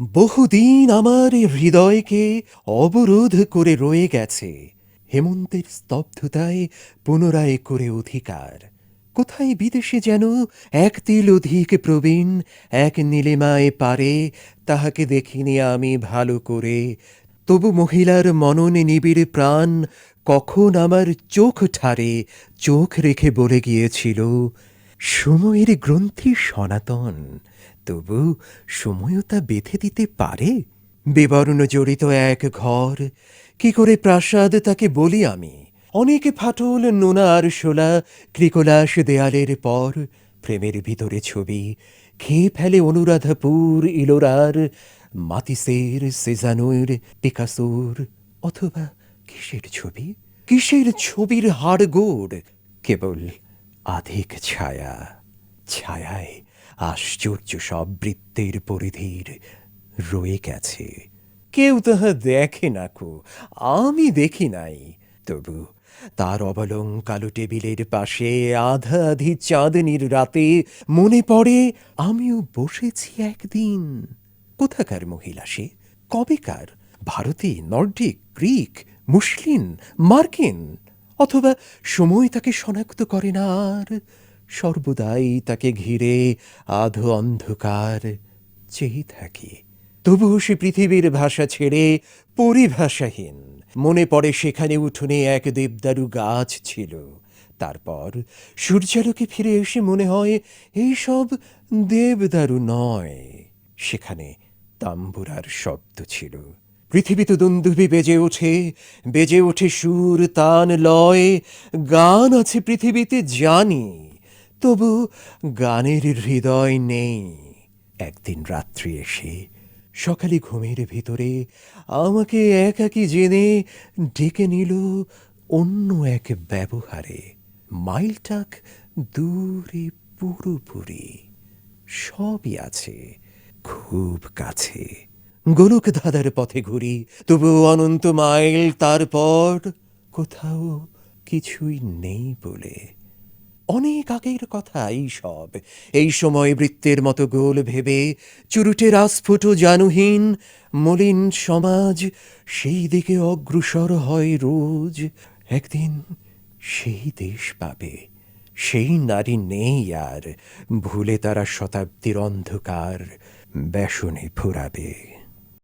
বহুদিন আমার হৃদয়কে অবরোধ করে রয়ে গেছে। হেমন্তের স্তব্ধতায় পুনরায় করে অধিকার। কোথায় বিদেশে যেন এক তিল অধিক প্রবীণ, এক নীলিমায় পারে, তাহাকে দেখিনি আমি ভালো করে। তবু মহিলার মননে নিবিড় প্রাণ কখন আমার চোখ ঠারে, চোখ রেখে বলে গিয়েছিল সময়ের গ্রন্থি সনাতন, তবু সময়ও তা বেঁধে দিতে পারে? বিবর্ণ জড়িত এক ঘর, কি করে প্রাসাদ তাকে বলি আমি? অনেক ফাটল নোনা আর শোলা ক্রিকলাস দেয়ালের পর, প্রেমের ভিতরে ছবি, খেয়ে ফেলে অনুরাধাপুর, ইলোরার, মাতিসের, সেজানুর, পিকাসোর, অথবা কিসের ছবি? কিসের ছবির হাড়গোড়? কেবল আধিক ছায়া, ছায়ায় আশ্চর্য সব বৃত্তের পরিধির রয়ে গেছে। কেউ তাহা দেখে না কো, আমি দেখি নাই। তবু তার অবলং কালো টেবিলের পাশে আধা আধি চাঁদনির রাতে মনে পড়ে, আমিও বসেছি একদিন। কোথাকার মহিলা সে? কবেকার? ভারতে, নর্ডিক, গ্রিক মুসলিম মার্কিন? অথবা সময় তাকে শনাক্ত করে না, আর সর্বদাই তাকে ঘিরে আধো অন্ধকার চেয়ে থাকি। তবুও সে পৃথিবীর ভাষা ছেড়ে পরিভাষাহীন। মনে পড়ে সেখানে উঠোনে এক দেবদারু গাছ ছিল। তারপর সূর্যালোকে ফিরে এসে মনে হয় এইসব দেবদারু নয়। সেখানে তাম্বুরার শব্দ ছিল। পৃথিবীতে দুন্দুভি বেজে ওঠে বেজে ওঠে সুর, তান, লয়। গান আছে পৃথিবীতে, জানি, তবু গানের হৃদয় নেই। একদিন রাত্রি এসে, সকালে ঘুমের ভিতরে, আমাকে একাকি জেনে ডেকে নিল অন্য এক ব্যবহারে। মাইলটাক দূরে, পুরোপুরি সবই আছে, খুব কাছে। গোলক ধাঁধার পথে ঘুরি, তবু অনন্ত মাইল তারপর কোথাও কিছুই নেই বলে। অনেক আগের কথা এই সব। এই সময় বৃত্তের মতো গোল ভেবে চুরুটের আস্ফুট জানুহীন মলিন সমাজ সেই দিকে অগ্রসর হয় রোজ। একদিন সেই দেশ পাবে, সেই নারী নেই আর, ভুলে তারা শতাব্দীর অন্ধকার বেসনে ফুরাবে।